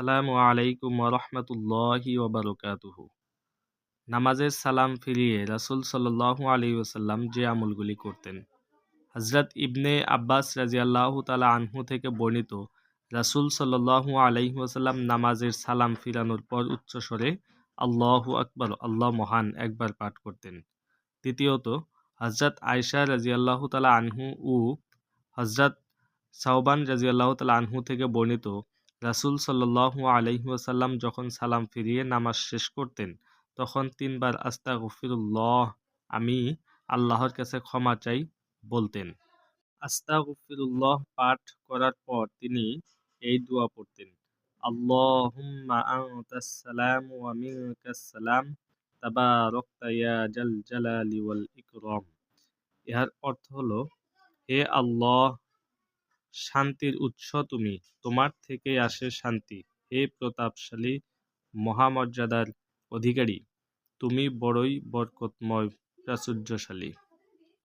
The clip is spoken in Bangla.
আসসালামু আলাইকুম রহমতুল্লাহি ওবরকাতুহু নামাজের সালাম ফিরিয়ে রাসুল সাল্লাহু আলী ওসাল্লাম যে আমলগুলি করতেন। হজরত ইবনে আব্বাস রাজিয়াল্লাহ তালা আনহু থেকে বর্ণিত, রাসুল সাল্লাহু আলাইহি ওসাল্লাম নামাজের সালাম ফিরানোর পর উচ্চস্বরে আল্লাহু আকবর, আল্লাহ মহান একবার পাঠ করতেন। দ্বিতীয়ত হজরত আয়সা রাজিয়াল্লাহ তালা আনহু ও হজরত সাউবান রাজিয়াল্লাহ তালা আনহু থেকে বর্ণিত রাসুল সাল্লু আলহিউসাল্লাম যখন সালাম ফিরিয়ে নামাজ শেষ করতেন, তখন তিনবার আস্তা গফিরুল্লাহ আমি আল্লাহর কাছে ক্ষমা চাই বলতেন। আস্তা গফিরুল্লাহ পাঠ করার পর তিনি এই দোয়া পড়তেন, আল্লাহুম্মা আনতাস সালাম জাল এর অর্থ হলো, হে আল্লাহ শান্তির উৎস তুমি, তোমার থেকে আসে শান্তি। হে প্রতাপশালী মহামর্যাদার অধিকারী, তুমি বড়ই বরকতময়, প্রাচুর্যশালী।